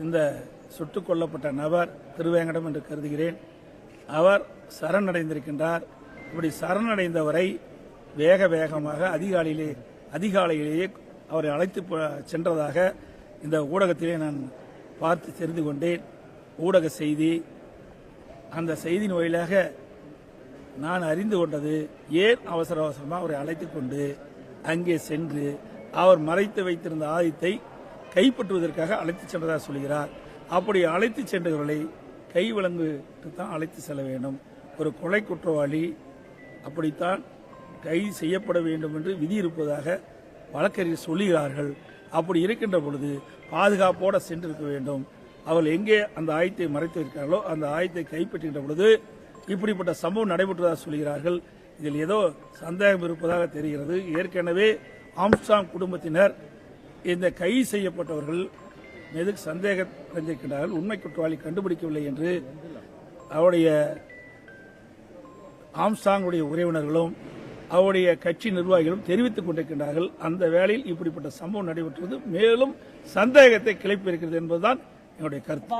இந்த சுட்டுக் கொல்லப்பட்ட நபர் திருவேங்கடம் என்று கருதுகிறேன். அவர் சரணடைந்திருக்கின்றார். இப்படி சரணடைந்தவரை வேக வேகமாக அதிகாலையிலே அதிகாலையிலேயே அவரை அழைத்து சென்றதாக இந்த ஊடகத்திலே நான் பார்த்து தெரிந்து கொண்டேன். ஊடக செய்தி அந்த செய்தியின் வழியாக நான் அறிந்து கொண்டது ஏன் அவசர அவசரமாக அவரை அழைத்து கொண்டு அங்கே சென்று அவர் மறைத்து வைத்திருந்த ஆதித்தை கைப்பற்றுவதற்காக அழைத்து சென்றதாக சொல்கிறார். அப்படி அழைத்து சென்றவர்களை கை விலங்குக்கு தான் அழைத்து செல்ல வேண்டும். ஒரு கொலை குற்றவாளி அப்படித்தான் கைது செய்யப்பட வேண்டும் என்று விதி இருப்பதாக வழக்கறிஞர் சொல்லுகிறார்கள். அப்படி இருக்கின்ற பொழுது பாதுகாப்போடு சென்றிருக்க வேண்டும். அவர்கள் எங்கே அந்த ஆயத்தை மறைத்து இருக்கிறார்களோ அந்த ஆயத்தை கைப்பற்றுகின்ற பொழுது இப்படிப்பட்ட சம்பவம் நடைபெற்றதாக சொல்கிறார்கள். இதில் ஏதோ சந்தேகம் இருப்பதாக தெரிகிறது. ஏற்கனவே ஆம்ஸ்டாங் குடும்பத்தினர் இந்த கைது செய்யப்பட்டவர்கள் மீது சந்தேகம் அடைந்திருக்கிறார்கள் உண்மை குற்றவாளி கண்டுபிடிக்கவில்லை என்று அவருடைய ஆம்சாங்குடைய உறவினர்களும் அவருடைய கட்சி நிர்வாகிகளும் தெரிவித்துக் கொண்டிருக்கின்றார்கள் அந்த வேளையில் இப்படிப்பட்ட சம்பவம் நடைபெற்றது. மேலும் சந்தேகத்தை கிளப்பியிருக்கிறது என்பதுதான் என்னுடைய கருத்து.